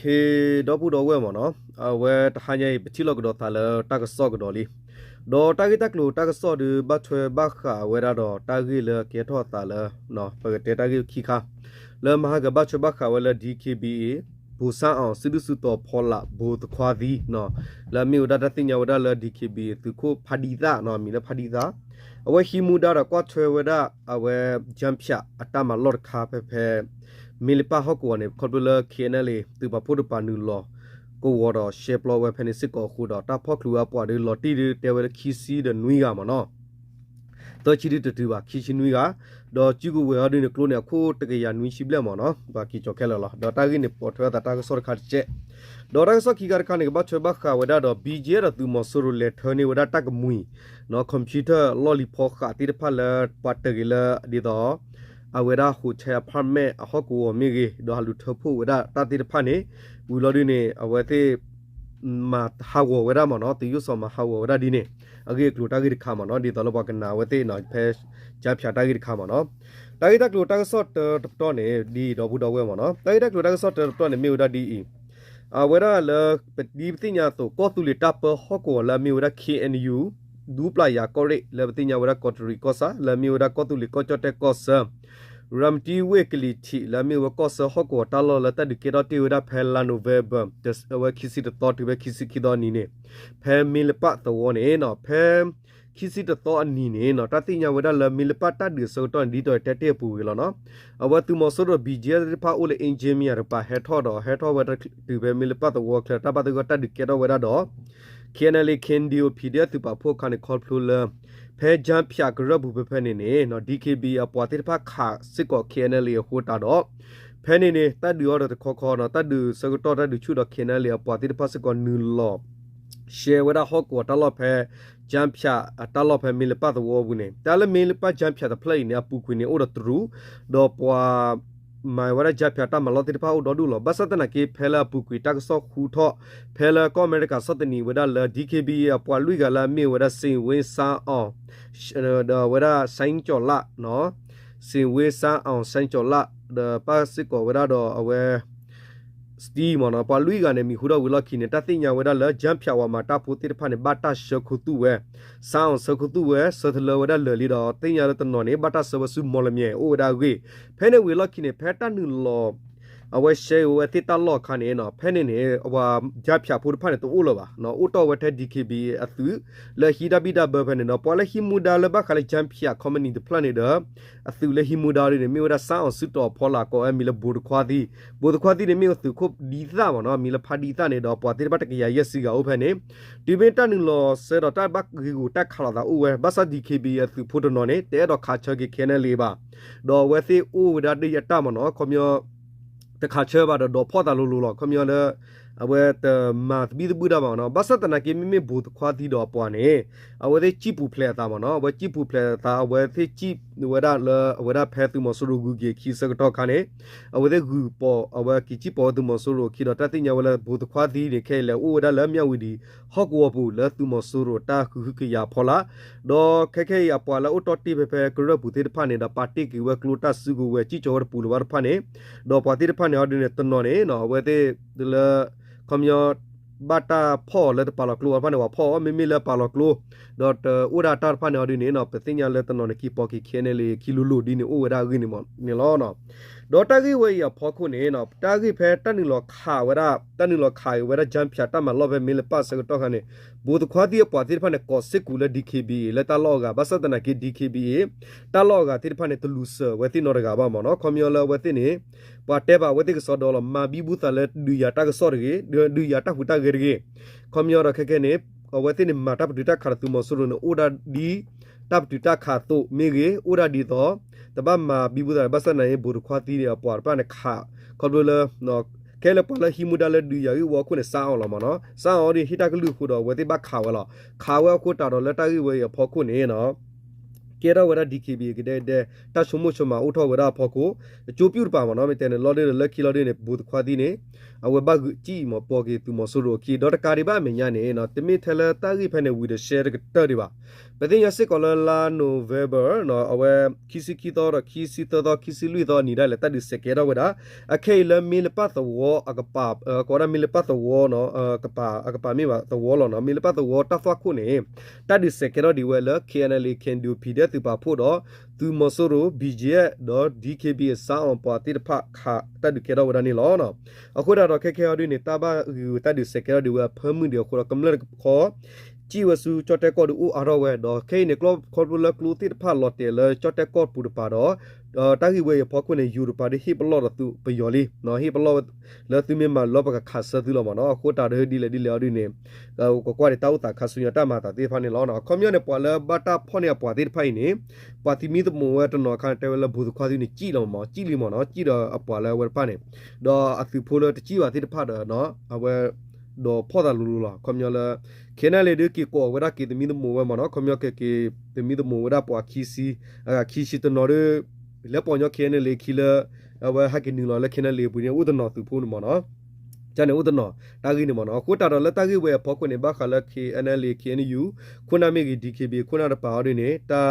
ခေတော့ဘူးတော့ဝဲမနော်အဝဲတခါညေပတိလောကတော့သာလတကဆော့ကတော့လီဒေါ်တာဂီတက်လို့တကဆော့ဒီဘတ်ထွဲဘခဝဲရတော့တာဂီလကေထောသာလနော်ပကတေတာဂီခီခါလဲမဟာကဘတ်ချဘခဝဲလ DKBA ဘူဆန်အောင်စစ်စုတော်ဖောလာဘူတခွာဒီနော်လာမီဝဒတာတင်ညဝဒလာ DKBA သူခိုဖာဒီသာနော်မီလဖာဒီသာအဝဲဟီမူဒါတော့ကွာထွဲဝဒအဝဲဂျမ်ဖြာအတမလော့ခါဖဲဖဲ မီလပါဟကောနေခေါ်ပလခေနလေသူပဖို့ပနူလောကိုဝတော့ရှေပလောဝဲဖနေစစ်ကောခုတော့တာဖောက်ခလူအပွားတွေလော်တီတွေတဲဝဲခီစီတဲ့နွီးကမနော်တော့ချီတီတူပါခီချီနွီးကတော့ကျူကိုဝဲရတဲ့ကလိုနေခိုးတကရနွီးရှိပလက်မနော်ဘာကီချော်ခဲလောတော့တာဂိနေပေါ်ထွဲတာတာကစောခတ်ချက်ဒေါ်ရဆော့ခီကာခါနေဘတ်ချဘခဝဒါတော့ BJ ရသူမဆူရလေထနေဝဒါတက်ကမွီနော်ကွန်ပျူတာလော်လီဖောခါတိတဖလာပတ်တကီလာဒီတော့ အဝေရာခုချေဖမ်းမဲ့အဟကူမီဂီဒေါ်လူထဖို့ဝဒတာတိတဖာနေဝူလော်ဒီနေအဝေသေးမာဟာဝဝရမနော်တီယူဆောမဟာဝဝရဒီနေအဂေကလူတာဂီခါမနော်ဒီတော်လဘကနာဝသေးနော်ဖဲဂျာဖြာတာဂီခါမနော်တာဂီတက်လူတာဆော့တော့နေဒီတော့ဘူးတော့ဝဲမနော်တာဂီတက်လူတာဆော့တော့နေမြေဒါဒီအဝရလဒီပတိညာတော့ကောတူလီတပ်ဟောကောလာမြေဝရ KNU ဒူပလာယာကောရိလေပတိညာဝရကော်တရီကောဆာလာမြေဝရကောတူလီကောချတက်ကောဆာရမ်တီဝေကလီတီလာမီဝကောဆဟကောတာလောလတဒကေဒတီဝဒဖဲလာနိုဗေဘဒက်ဝခီစီတတော်တီဝခီစီခီဒနီနေဖဲမီလပတ်တော်နေနော်ဖဲခီစီတတော်အနီနေနော်တတိညာဝဒလမီလပတ်တဒီဆိုတော့ဒီတော့တက်တဲ့ပူရလောနော်အဝတူမဆိုတော့ဘီဂျီရဖာအိုလေအင်ဂျင်နီယာပါဟက်ထော်တော့ဟက်ထော်ဝဒတီဝမီလပတ်တော်ခလတပတ်တော့တဒီကေတော့ဝဒတော့ KNL Kendio PDF သူပါဖို့ခါနေ call flow လဖဲဂျမ်ဖြာဂရဘူဘဖဲနေနေနော် DKB အပွားတိဖခါစစ်ကော KNL ရဟိုတာတော့ဖဲနေနေတတ်ဒီရောတော့ခေါ်ခေါ်နော်တတ်ဒီစကတော့တတ်ဒီချူတော့ KNL အပွားတိဖစစ်ကောနူလောရှယ်ဝဒဟော့ကောတလော့ဖဲဂျမ်ဖြာတလော့ဖဲမီလပတ်တော်ဘူးနေတာလည်းမီလပတ်ဂျမ်ဖြာတဲ့ play နေအပူခွေနေအိုတော့ထရူတော့ပွား မိုင်ဝရကြပြတာမလောတိဖာဥဒဒူလဘစတနကေဖဲလာပူကွီတက်ဆော့ခူထော့ဖဲလာကောအမေရိကစတနီဝဒလာ DKB အပွာလွိကလာမေဝဒစင်ဝင်းစာအောင်ဒဝဒဆိုင်ကျော်လာနော်စင်ဝင်းစာအောင်ဆိုင်ကျော်လာဒပါ စစ်ကောဝဒတော့အဝဲစတီမနော်ပါလူကနေမီခူတော့ဝလခိနေတသိညာဝဒလာဂျမ်ဖြာဝမှာတာဖိုတိဖာနေဘာတာရှခုတူဝဲဆောင်းစခုတူဝဲဆသလဝဒလလီတော့သိညာတနော်နေဘာတာဆဝဆုမော်လမြေအိုဒါဂေဖဲနေဝလခိနေဖဲတနူလော အဝဲရှေဝဲတိတလော့ခါနေနော်ဖဲနေနေအဝါဂျပ်ဖြာဖိုဖာနေတူလောပါနော်အိုတော်ဝထဲ DKB အသူလဟီဒါဘီဒါဘဖဲနေနော်ပေါ်လဟီမူဒါလဘခါလေဂျမ်ဖြာကွန်မနီဒီပလနေဒအသူလဟီမူဒါရီနေမြေဝဒဆောင်းစွတော်ဖောလာကောအမီလဘူဒခွာဒီဘူဒခွာဒီနေမြေသူခုဒီသာမနော်မီလဖာဒီတာနေတော့ပေါ်တိဘတ်ကရရက်စီကအိုဖဲနေဒီဘေတနူလောဆေတော့တဘက်ဂီကိုတက်ခလာတာအိုဝဲဘဆာ DKB အသူဖိုတနော်နေတဲတော့ခါချောကေခဲနေလေးပါတော့ဝဲစီအိုဝဒါတိယတမနော်ခေါမျော တခါချဲပါတော့ဖောတာလို့လို့လောခမျောလဲ အဝဲတမတ်ဘီဒဘူဒါပါနော်ဘာစတနာကေမီမီဘူတခွာတီတော့ပွားနေအဝဲတဲ့ချီပူဖလက်တာမနော်အဝဲချီပူဖလက်တာအဝဲတဲ့ချီဝဲဒါလအဝဲဒါဖဲသူမဆူရူဂူကေခီစကတော့ခါနေအဝဲတဲ့ဂူပေါ်အဝဲကီချီပေါ်သူမဆူရူခီတော့တတိညာဝဲလဲဘူတခွာတီနေခဲလဲအိုဝဲဒါလဲမြဝီဒီဟော့ကောပူလဲသူမဆူရူတာခုခုကရဖောလာတော့ခဲခဲရပွာလာအိုတော်တီဖဲဖဲကရဘူတေဖာနေတာပါတီကီဝဲကလူတာစုကူဝဲချီချောပူလဝါဖာနေတော့ပါတီဖာနေအော်ဒီနေတနော်နေနော်ဝဲတဲ့လဲ คอมยอบาตาพ่อเลตปาลอกลัวพันว่าพ่อไม่มีเลปาลอกลัวดอตอุดาตาพันเอาดิเนี่ยเนาะเปติญญาเลตนอนกีปอกีเคเนเลกิลูลูดิเนี่ยอุวดากินี่มอเนี่ยล้อเนาะ ဒေါ်တာဂီဝေးရဖောခုနေနော်တာဂီဖဲတန်နီလောခါဝရတန်နီလောခါဝရဂျမ်ဖြာတမလောဘမီလပတ်စကတော့ခနဲ့ဘူတခွာတိပွားတိဖာနဲ့ကောစစ်ကူလ DKB လက်တလောကဘဆတနာကေ DKB တလောကတိဖာနဲ့တလူဆဝတိနော်ရကဘာမနော်ကွန်မြူလာဝတိနေပွာတဲပါဝတိကစောဒေါ်လမာဘီဘူးတလက်ဒူယာတာကစောရကေဒူယာတာဟူတာဂရေကွန်မြူလာခခဲနေဝတိနေမာတပ်ဒူတာခါတူမဆူရနိုအိုဒါဒီတပ်ဒူတာခါတုမေဂေအိုဒါဒီတော့ တပတ်မှာဘီဘူးတာဘဆနာယေဘူခွာတီရပွားပနခါခေါ်လို့နော်ကဲလပလဟီမူဒါလဒူယာဝခုနေစာအောင်လာမနော်စာအောင်ဒီဟီတာကလူခုတော့ဝတိဘခါဝလာခါဝခုတာတော့လက်တကြီးဝေရဖောခုနေနော်ကေရဝရ DKB ကတဲ့တဲ့တရှုံမှုရှုံမှာဥထောဝရဖောကိုအကျိုးပြုပါမနော်မတဲ့လော်လေးလက်ကီလော်လေးနေဘူခွာတီနေအဝဘဂကြည့်မပေါ်ကေသူမဆိုရိုကီဒေါ်တကာရီဘာမညာနေနော်တမီထလတာဂီဖနေဝီဒရှယ်ကတရီပါပတင်ရစစ်ကောလာနိုဗေဘာနော်အဝဲခီစီကီတော်ခီစီတော်ခီစီလူတော်နေတယ်တတ်ဒီစကေတော့ဝဒအခေလမီလပတ်သောအကပါကောရမီလပတ်သောနော်အကပါအကပါမီပါသောလောနော်မီလပတ်သောတဖခုနေတတ်ဒီစကေတော့ဒီဝဲလ KNL can do pd သူပါဖို့တော့ သူမဆိုရို BJ တော့ DKB စာအောင်ပွားတိတဖခတတ်ဒီကေတော့ဝဒနေလောနော်အခုတော့ခက်ခဲရင်းနေတာဘာတတ်ဒီစကေတော့ဒီဝဲဖမ်းမှုဒီခေါ်ကမ္လခေါ်ကြည်ဝစုချတ်တက်ကောဒူအာရောဝဲတော့ခေနေကလောခေါ်ဘလကလူတိဖာလော်တယ်လချတ်တက်ကောပူတပါတော့ တာဂီဝဲရဖောက်ခွနေယူရပါဒီဟိပလော်တူပယော်လီနော်ဟိပလော်လဲသူမြမလောပကခါဆသူလောမနော်ခိုတာဒဒီလေဒီလေဒီနေကိုကွာတောက်တာခါဆူရတာမာတာတေဖာနေလောနော်ကွန်မြူနေပွာလဘတာဖောနေပွာတိဖိုင်နေပွာတိမီတမောဝဲတနော်ခန်တဲဝဲလဘူခွာသူနေကြည်လောမကြည်လီမနော်ကြည်တော့အပွာလဲဝဲပါနေတော့အသူဖိုလတကြည်ပါတိတဖာတော့နော်အဝဲတော့ဖောတာလူလူလာကွန်မြူလာခေနလေဒကီကိုဝရကီတမီတမောဝဲမနော်ကွန်မြူကေကီတမီတမောဝရပွာခီစီအခီစီတနော် လေပေါ်ညခေနလေခီလာအဝဲဟကီနီလောလေခေနလေပူနေဥဒနော်သူဖုန်မနော်ကျန်နေဥဒနော်တာဂီနေမနော်ကိုတာတော့လက်တာဂီဝဲဖောက်ခွနေဘခလာခေအန်လေခေနီယူခုနာမေဂီဒီကေဘီခုနာတပါရင်းနေတာ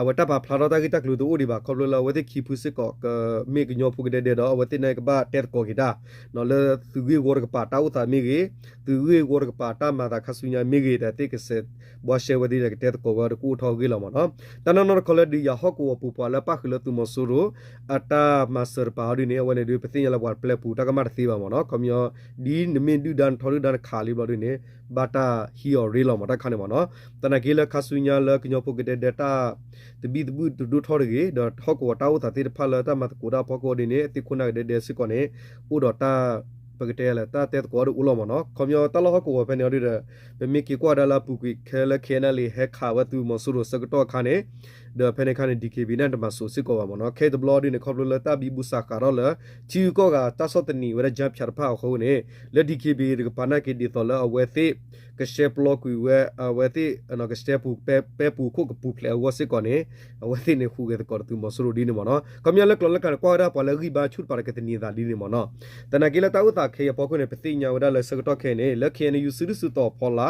အဝတပါဖလာတော့တကိတကလူတို့ဒီပါခေါ်လဝတိခီဖုစစ်ကောကမေကညောဖုကတဲ့တဲ့တော့အဝတိနိုင်ကပါတက်ကောကိတာနော်လေသူကြီးဝရကပါတာဥတာမေဂီသူကြီးဝရကပါတာမာတာခဆုညာမေဂီတဲ့တိကဆက်ဘောရှေဝဒီတဲ့တက်ကောကကူထောဂီလောမနော်တနနော်ခေါ်လက်ဒီရဟကောပူပါလပါခလသူမဆူရိုအတာမဆာပါရီနေဝနေဒီပသိညာလဘဝပလက်ပူတကမတ်သေးပါမနော်ကွန်ယောဒီနမင်ဒူဒန်ထော်ဒန်ခါလီဘလို့နေဘာတာဟီယောရီလောမတာခါနေမနော်တနကေလခဆုညာလကညောဖုကတဲ့ဒတာတဘီတဘူးဒူထော်ရကေဒေါ်ဟောကောတာဝတာတိဖလာတာမတ်ကိုဒါဖောကောဒီနေအတိခုနာတဲ့တဲ့စကောနေဥဒေါ်တာပကတဲလာတာတဲ့ကောရူလောမနော်ကွန်ယောတလောကောပဲနေရတဲ့ဘမီကီကွာဒါလာပူကွီခဲလခဲနလီဟက်ခါဝတူမဆူရစကတော့ခါနေဒဖနေခါနေ DKB နဲ့တမဆူစစ်ကောပါမနော်ခဲဒဘလော်ဒီနေခေါပလတာဘီဘူစာကာရောလချီကောကတဆော့တနီဝရဂျပ်ဖြတ်ဖာခုံနေလက် DKB ဒီပနာကေဒီတော်လအဝဲသိ ကရှေပလော့ကွီဝဲအဝဲသိအနော်ကရှေပူပဲပဲပူခုကပူဖလေဝစစ်ကောနေအဝဲသိနေခုကေကောတူမဆူဒီနေမနော်ကမြလကလကကွာရာပလဂီဘာချူပါရကတနီဒါလီနေမနော်တနကေလတာဥတာခေပေါ်ခုနေပသိညာဝဒလစကတော့ခဲနေလက်ခဲနေယူစုစုတော်ဖော်လာ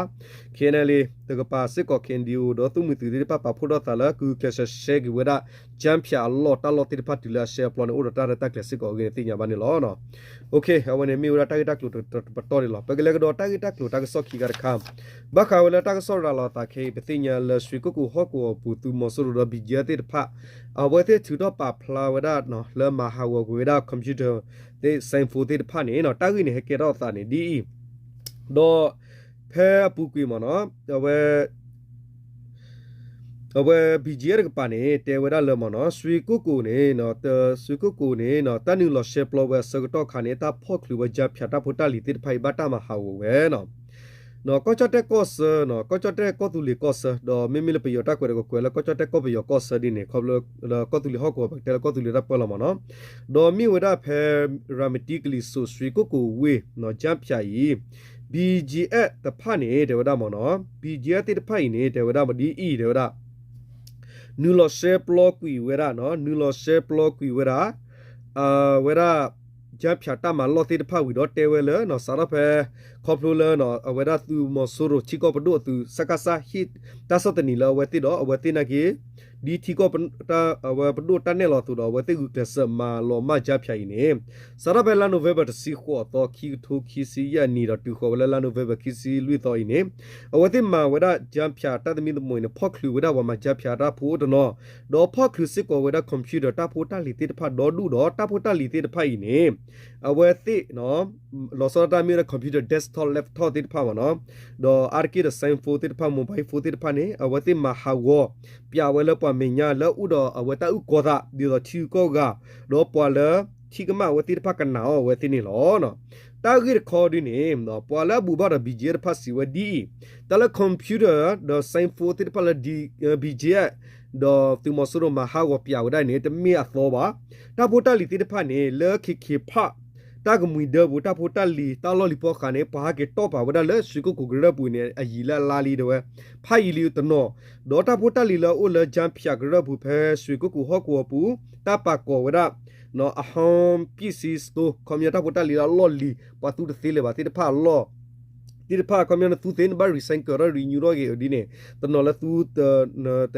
ခဲနေလေတကပါစစ်ကောခင်ဒီယိုတော့သူမှုသူဒီပပဖို့တော့တလာကူကရှရှေဂီဝဒဂျမ်ဖြာလော်တလော်တိပတ်တီလာရှေပလော်နေဥဒတာတာကလစစ်ကောကေသိညာဘာနေလောနော်โอเคအဝနေမီဝဒတာဂီတက်လို့ပတ်တော်ရလောပကလေကတော့တာဂီတက်လို့တာကဆော့ခီကရခမ် ဘခါဝလတာကဆော့ရလောတာခေပသိညာလဆွေကုကူဟော့ကိုပူတူမဆူရဘီဂျတေဖာအဝဲတဲ့သူတော့ပါဖလာဝဒနော်လမဟာဝကွေဒါကွန်ပျူတာတဲ့ဆိုင်ဖိုတဲ့ဖာနေနော်တာဂီနေဟကေတော့တာနေဒီတော့ဖဲပူကွေမနော်အဝဲအဝဲ BGR ကပါနေတေဝရလမနော်ဆွေကုကူနေနော်တဆွေကုကူနေနော်တနူလရှေပလောဝဲစကတော့ခါနေတာဖော့ကလူဝကြဖြတ်တာဖုတလီတိဖိုင်ဘတာမဟာဝဲနော် နော်ကောချတဲ့ကော့ဆာနော်ကောချတဲ့ကောတူလီကော့ဆာဒေါ်မီမီလပယောတာကွယ်ကိုကွယ်လကောချတဲ့ကောပယောကော့ဆာဒီနေခေါပလကောတူလီဟောကောဘတဲကောတူလီရပ်ပလမနော်ဒေါ်မီဝဒဖဲရာမတီကလီဆိုဆွေကုကူဝေနော်ကြဖြာယီ BGF တဖာနေဒေဝဒမနော် BGF တိတဖိုင်နေဒေဝဒမဒီအီဒေဝဒနူလောရှေပလောကွီဝဲရနော်နူလောရှေပလောကွီဝဲရအာဝဲရဂျပ်ဖြာတမလောတိတဖဝီတော့တဲဝဲလနော်စာရဖဲ ခေါပလိုလနော်အဝဲရသူမဆိုရိုချီကောပဒိုသူစကဆာဟစ်တဆတနီလဝဲတိတော့အဝဲတိနာကေဒီတီကောပတာဝဲပဒိုတန်နေလောသူတော့ဝဲတိကူကစမာလောမဂျပ်ဖြာရင်နေစာရဖဲလာနိုဗေဘာတစီခေါ်တော့ခီထိုခီစီယနီတော့တူခေါ်ဝဲလာနိုဗေဘာခီစီလွိတော့ရင်နေအဝဲတိမာဝဲရဂျပ်ဖြာတသမီသမွေနဖော့ခလူဝဲရဝမဂျပ်ဖြာတာဖိုးတော့တော့ဖော့ခလူစစ်ကောဝဲရကွန်ပျူတာတာဖိုးတာလီတိတဖတ်တော့ဒူတော့တာဖိုးတာလီတိတဖတ်ရင်နေအဝဲတိနော်လောစောတာမီရကွန်ပျူတာ desktop laptop တိတဖတ်ပါနော်တော့အာကီရဆိုင်ဖိုတိတဖတ် mobile ဖိုတိတဖတ်နေအဝဲတိမဟာဝပြဝဲလပွားမညာလဥတော်အဝဲတာဥကောသာဒီတော့ချီကောကတော့ပွာလချီကမဝတိတဖတ်ကနာဝဲတိနေလောနော်တာဂိရခေါ်ဒီနေနော်ပွာလာဘူဘာဘီဂျီရဖတ်စီဝဒီတလကွန်ပျူတာတော့ဆိုင်ဖိုတိတဖတ်လဒီဘီဂျီတော့သူမဆူရမဟာဝပြဝဒနေတမီအသောပါတာပိုတာလီတိတဖတ်နေလခိခိဖ တာကမွေဒဘူတာဖိုတာလီတာလော်လီပေါခါနေပါကေတော့ပါဝဒလဲရှိကိုကိုဂရပူနေအယီလာလာလီတော့ဖိုင်လီတနောဒေါ်တာဖိုတာလီလောအိုလဂျမ်ဖျာဂရပူဖဲရှိကိုကိုဟောကိုပူတာပါကောဝဒနော်အဟောင်းပစ္စည်းစတိုကွန်ပျူတာပေါ်တာလီလော်လီပတ်သူသေးလေပါတိတဖာလော် တိတဖာကွန်ပျူတာသူသိနေပါရီဆိုင်ကရရီညူရောကေဒီနေတနော်လသူတ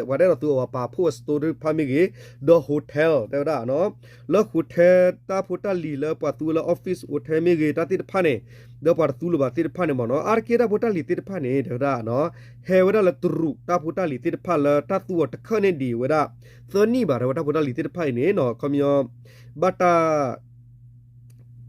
ဝါတဲ့သူပါဖို့စတိုဖာမီကေဒဟိုတယ်တဲ့ဒါနော်လော်ဟိုတယ်တာပေါ်တာလီလပတ်သူလအော့ဖစ်ဟိုတယ်မီကေတာတိတဖာနေဒပါတူလပါတိတဖာနေမနော်အာကေတာပေါ်တာလီတိတဖာနေတဲ့ဒါနော်ဟဲဝဒါလတူရူတာပေါ်တာလီတိတဖာလတာသူတခနေဒီဝဒါသနီပါရဝတာပေါ်တာလီတိတဖာနေနော်ကွန်ပျူဘတာ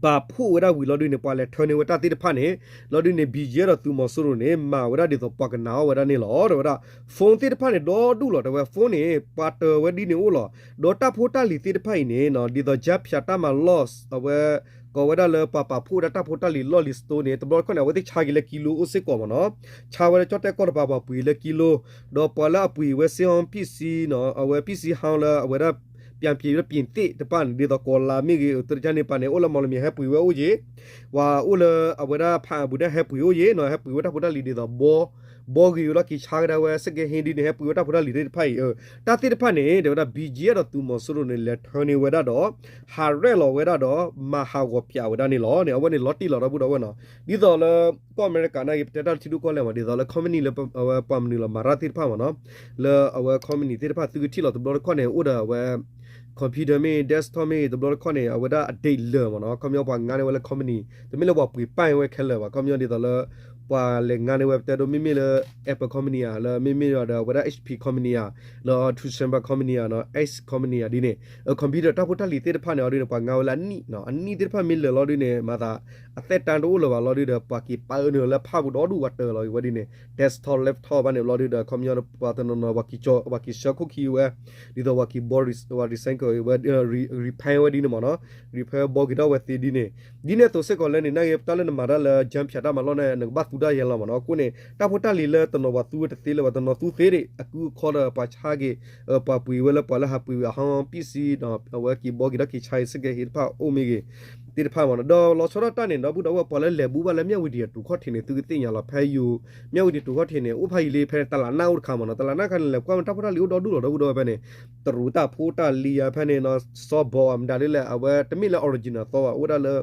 ပါဖို့ဝရဝီလော်ဒူနေပွာလဲထွန်နေဝတာတိတဖာနေလော်ဒူနေဘီဂျေရသူမဆူရနေမာဝရဒီတော့ပကနာဝရနေလောဝရဖုန်းတိတဖာနေဒေါ်ဒူလော်တဝဖုန်းနေပါတဝဒီနေဦးလောဒေါ်တာဖိုတာလီတိတဖာနေနော်ဒီတော့ဂျပ်ဖြာတာမလော့စ်အဝဲကဝဒလပပဖူဒတာဖိုတာလီလော်လီစတိုနေတဘလခွန်ဝတိချာဂီလကီလိုအစစ်ကောမနော်ချာဝရချတ်တဲ့ကောပပပူလကီလိုဒေါ်ပလာပူဝဲစီအွန်ပီစီနော်အဝဲပီစီဟောင်းလာအဝဲ ပြန်ပြေရပြင်တိတပန်ဒီတော့ကောလာမီဂီတရချနေပန်နေအိုလာမော်လမီဟပူဝဲအိုဂျေဝါအိုလာအဝဲဖာဘူဒဟပူယိုယေနော်ဟပူဝတာဖိုတာလီဒီတော့ဘောဘောဂီလာကီချာဂဒါဝဲစကေဟင်ဒီနေပူဝတာဖူတာလီတဲ့ဖိုင်တာတိတဖတ်နေဒေဝတာဘီဂျီရတော့သူမဆရိုနေလက်ထနေဝဲတော့ဟာရဲလောဝဲတော့မဟာဝပြဝဒနေလောနေအဝဲနေလော်တီလော်တော့ဘူးတော့ဝဲနော်ဒီတော့လေကောအမေရိကန်နိုင်တက်တာချီဒူကောလဲမဒီတော့လေကွန်မြူနီလေပမ်နီလမာရာတိဖတ်မနော်လေအဝဲကွန်မြူနီတိဖတ်သူတီလော်တော့ခေါနေဥဒါဝဲ ကွန်ပျူတာမေ desktop မေတဘလခနေအဝဒအဒိတ်လောမနော်ကွန်မျောပွားငါနေဝလ company တမီလောပွားပြပိုင်ဝဲခဲလောပါကွန်မျောဒီတော့လောပွားလေငါနေဝတဲတော့မိမိလော Apple company ဟာလောမိမိရောတော့ဝဒ HP company ဟာလော December company ဟာနော် X company ဟာဒီနေကွန်ပျူတာတပ်ဖို့တက်လီတေတဖာနေအော်ဒီနေပွားငါဝလာနီနော်အနီတေတဖာမီလောလောဒီနေမာသာ အသက်တန်တို့လောပါလော်ဒီတဲ့ပွာကီပါနေလဲဖာဘူးတော့ဒူဝတ်တယ်လော်ဝဒီနေ desktop laptop ဘာနေလော်ဒီတဲ့ computer ပွာတနော်ဝကီချောဝကီရှခုခီဝဲဒီတော့ဝကီ board ဝဒီဆိုင်ကိုဝ repair ဝဒီနေမနော် repair board ကတော့ဝတီဒီနေဒီနေတော့စက်ကောလဲနေနိုင်ရတလည်းမာရလာ jump ဖြတ်တာမလို့နေဘတ်တူဒါရလာမနော်ကိုနေတာဖို့တလီလဲတနော်ဝသူတသေးလဲဝတနော်သူသေးရအခုခေါ်တော့ပါချာကေပပူဝဲလဲပါလာဟပူဟောင်း PC နော်ဝဲကီဘောဂီဒကီချိုင်စကေဟိပါအိုမီဂီ တိတဖာမနော်ဒေါ်လောချရတနေတော့ဘူးတော့ပေါ်လဲလေဘူးပါလဲမြဝီဒီတူခေါ်ထင်းနေသူတင်ရလာဖဲယူမြဝီဒီတူခေါ်ထင်းနေဥဖိုင်လေးဖဲတလာနာဥခါမနော်တလာနာခါလဲကွမ်တဖတာလီတော့ဒူတော့ဘူးတော့ပဲနေတရူတာဖိုတာလီယာဖဲနေနော်စောဘောအမ်ဒါလေးလဲအဝဲတမိလဲ original တော့ဥဒါလဲ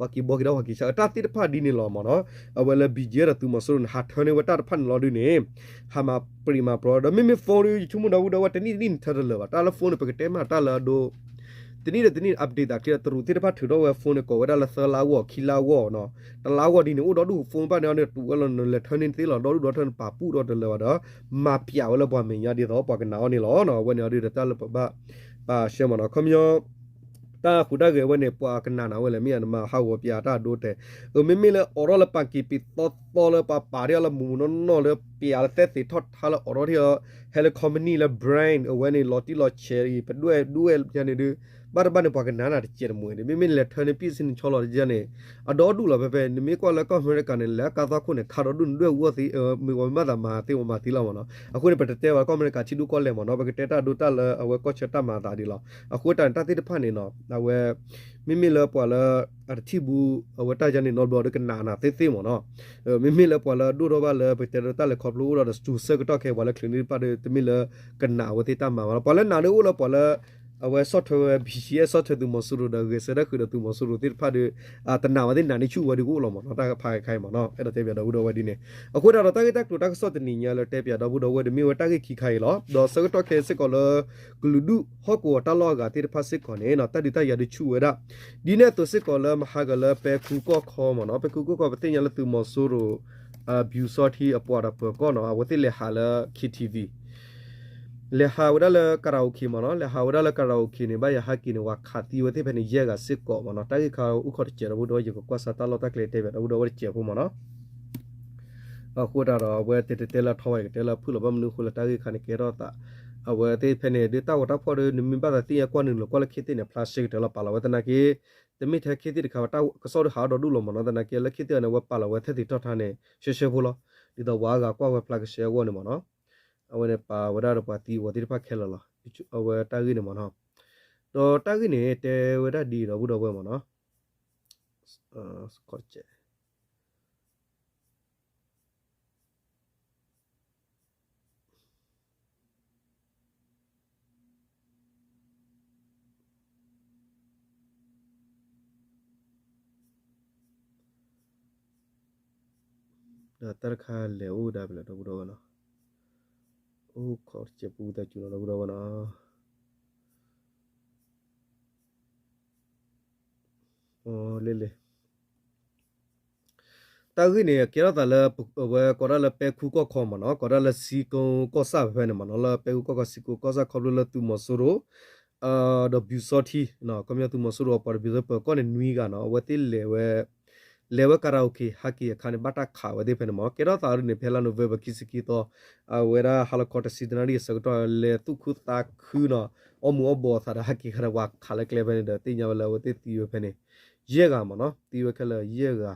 ဝကီဘောဂီတော့ဝကီချာတာတိတဖာဒီနေလောမနော်အဝဲလဲဘီဂျီရတူမဆိုဟာထနေဝတာဖန်လော်ဒီနေဟာမပရီမာပရိုဒမီမီဖုန်းယူချုံတော့တော့တနီနီထရလဝတာလဖုန်းပကတဲမှာတာလာဒို တနေ့တနေ့ update တာကျတူတိတပတ်ထူတော့ဝဖုန်းကိုဝဒါလဆလာဝခီလာဝနော်တလာဝဒီနေဦးတော့ဒူဖုန်းပါနေတူဝလနလက်ထနင်းသေးလောတော့ဒူတော့ထန်ပါပူတော့တလောတော့မပြောင်းလပွားမင်းရဒီတော့ပွားကနာနေလောနော်ဝနေရဒီတလပပပါရှမနော်ခမယောတာခုဒါကေဝနေပွာကနာနာဝလေမိယနမဟာဝပြတာဒိုတဲ့အမေမေလေအော်ရလပကီပီတော့ပေါ်လပပါရလမူနော်နော်လေပြာသက်စီထော့ထားလအော်ရရဟဲလကွန်ပဏီလဘရိုင်းအဝနေလော်တီလော်ချယ်ရီပဒွဲဒွဲကျနေဒူဘာဘာနေပွားကနာနာချေမွေနေမေမေလေထနေပစ်စင်ချောလော်ဂျနေအဒေါ်ဒူလဘပဲနေမေကွာလကအမေရိကန်နေလကာသာခုနေခါရဒွန်းဒွဲဝစီမေဝမဒါမာတေဝမာတီလာမနော်အခုနေပတတဲဝကအမေရိကန်ချီဒူကောလဲမနော်ဘကတဲတာဒူတာလအဝကောချတာမာတာဒီလောအခုတန်တတိတဖာနေနော်အဝဲ မိမိလပွာလအတိဘူးအဝတာဂျန်နေနော်ဘောဒကနာနာတေတေမနော်မိမိလပွာလဒူရောဘာလပတေတာလခေါပလူရောစတူဆကတော့ခဲဝါလကလနီပါတမိလကနာဝတိတမာပွာလနာနိုလပွာလ အဝဲ software BCS software သူမဆူရတဲ့စရခုသူမဆူရတိဖတ်အတနာဝတဲ့နာနေချူဝဒီကိုလောမနော်တာဖိုင်ခိုင်မနော်အဲ့ဒါတေပြတော့ဘူးတော့ဝဒီနေအခုတော့တာကိတက်တူတက်ဆော့တနီညာလတေပြတော့ဘူးတော့ဝဒီမီဝတာကိခိခိုင်လောတော့စကတော့ခဲစစ်ကောလဂလူဒုဟောကောတလောကတိဖတ်စစ်ခေါနေနော်တတိတရဒချူဝဒဒီနဲ့သူစစ်ကောလမဟာကလပေကူကောခေါမနော်ပေကူကောကပတင်ညာလသူ လေဟာလ KTV လေဟာဝဒလကရာအိုကေမနော်လေဟာဝဒလကရာအိုကေနေဘယဟာကီနဝခါတီဝတိဖနေရကစစ်ကောမနော်တိုင်ခါဥခေါ်ချေရဘူးတော့ရကွာစတာလောတကလေတေဘတော့တော့ချေဖို့မနော်အခုတော့ဝဲတေတေလာထောက်ရတေလာဖုလဘမနုခုလတိုင်ခါနေကေရောတာအဝဲတေဖနေဒေတာဝတာဖော်ရနမင်ပါတီယကွာနုလကွာလခိတေနေပလတ်စတစ်တလပါလဝတနာကေတမိထခိတေခါတာကစောဟာတော့ဒူလမနော်တနာကေလခိတေနေဝပါလဝသတိတော့ထားနေရှေရှေဖို့လောဒီတော့ဝါကကွာဝဲပလတ်ရှေဝနေမနော် awe ne pa wada ro pa ti wo ti pa khela la ichu awe ta gi ne mo no to ta gi ne te wada di ro bu do we mo no uh scotch ဒါတက်ခါလေဦးဒါပဲလို့တော့ဘူးတော့နော် ကေရတာလဝဲကောရလပဲခုကောခေါမနော်ကောရလစီကုံကောဆာဖဲနေမနော်လပဲခုကောကစီကုကောဆာခေါလလတူမဆူရိုအာဒဘျူစောတီနော်ကမြတူမဆူရိုပါဘျူဇပကောနေနွီကနော်ဝတိလေဝဲ lewa karaoke haki khane bata khawa de pen mo kera taru ne phela no web kisi ki to wera hala kota sidnari sagto le tu khu ta khu no omu obo thara haki khara wa khala kle ben de tinya wala wote tiwe phene ye ga mo no tiwe khala ye ga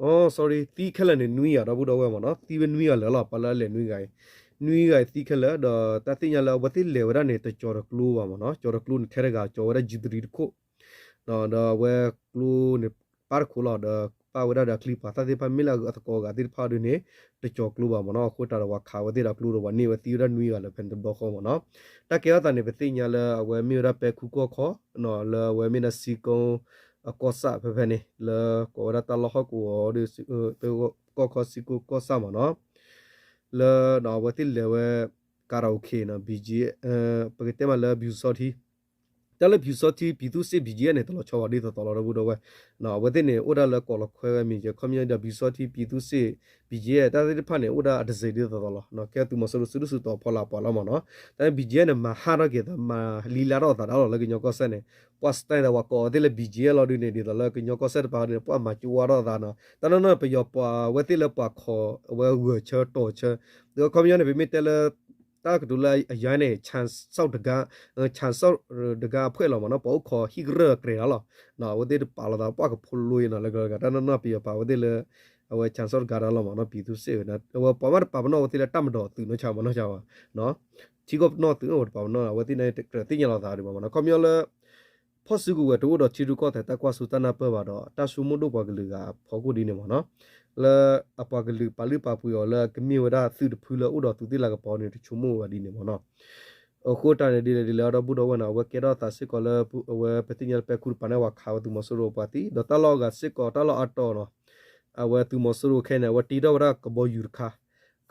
oh sorry ti khala ne nui ya da bu da wa mo no tiwe nui ya la la pala le nui ga nui ga ti khala da ta tinya la wote le wera ne to chor klu wa mo no chor klu ne khara ga chor jidri ko နော်ကြော်ရကလူထဲရကကြော်ရဂျီဒရီကိုနော်တော့ဝဲကလူနေပါခုလောတော့ပါဝရဒါကလီပါတတိပမီလာအတကောကတိဖာဒုနေတကြော်ကလူပါမနော်ခုတာတော့ခါဝတိရကလူတော့ဝနေဝတီရနွီရလည်းဖန်တဘောခေါမနော်တကေတာနေပတိညာလောဝဲမီရပဲခုကောခေါနော်လောဝဲမီနစီကုံအကောဆာဖဖနေလောကောရတလဟကူအော်ဒီပေကောကောစီကူကောဆာမနော်လောနော်ဝတိလေဝဲကာရာโอเคနော် BG အဲပကတဲ့မလောဘျူစောတီ တလဘျူစောတီဘီသူစစ် BG နဲ့တလချောဝဒီတော်တော်ဘူးတော့ဝဲနော်ဝတိနေဥဒါလကောလခွဲမီရကွန်မြူနတီဘျူစောတီဘီသူစစ် BG ရဲ့တာတိဖာနေဥဒါအတစေဒီတော်တော်နော်ကဲသူမဆလူဆလူဆူတော်ဖော်လာပေါ်လာမနော်แต่ BG နဲ့မဟာရကေတမလီလာတော့တာတော့လည်းညောကောဆက်နေပွတ်စတိုင်တော့ကောတဲ့လေ BG လော်ဒီနေဒီတော့လည်းညောကောဆက်ပါနေပွတ်မှာကျူရတော့တာနော်တနနပယောပွာဝတိလပွာခေါ်ဝဲဝချတော့ချဒီကွန်မြူနတီဘီမီတယ် တာကဒူလာအရန်နေချန်ဆောက်တကချန်ဆောက်တကဖွဲ့လောမနော်ပေါ့ခေါ်ဟီဂရကရေလောနော်ဝတိပါလာတော့ပွားကဖုလို့ရနော်လည်းကတနနပယောပါဝတိလေအဝချန်ဆော့ဂါရလောမနော်ပြည်သူစေနော်ဝပမတ်ပပနောဝတိလေတမ်တော့သူနော်ချာမနော်ချာနော်ချီကောနော်သူနော်ပပနောဝတိနေတိညာလာတာဒီမနော်ကွန်မြူလာဖော့စုကူဝတော့တော့ချီရူကောတဲ့တကွာဆူတနာပပါတော့တဆူမတို့ပါကလူကဖော်ကူဒီနေမနော် လာအပကလူပါလူပါပူရလာကမြဝဒသုတဖူလာဥတော်သူတိလာကပေါ်နေတချုံမိုဝဒီနေမနော်အခုတန်ဒီလေဒီလာတော့ဘူးတော့ဝနာဝကေတော့တစစ်ကောလဝပတိညာပဲခုပနဝခါဝသူမဆူရောပါတီဒတလောကစစ်ကောတလောအတော်နော်အဝသူမဆူရောခဲနေဝတီတော့ရကဘောယူခါ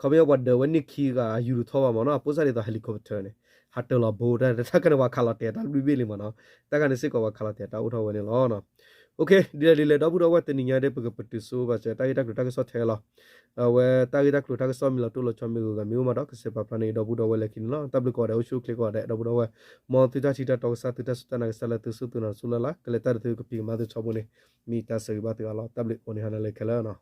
ခမေဝဒဝနိခီကယူထောပါမနော်ပုစားရတဲ့ဟယ်လီကော်ပတာနဲ့ဟတ်တလဘောဒါတကနဝခလာတဲ့တာလူဘီလီမနော်တကနစစ်ကောဝခလာတဲ့တာဥထောဝနေလောနော် okay dile dile dabu dawa teni nya de pe pe tu so ba cha ta ida kru ta so thela we ta ida kru ta so mi la tu lo chami go ga mi ma da se pa pa ni dabu dawa le kin la tablu ko da u shu click ko da dabu dawa mo tu ta chi ta to sa tu ta su ta na sa la tu su tu na su la la kle ta tu ko pi ma tu chabu ne mi ta se ba tu ala tablu ko ni hana le kala na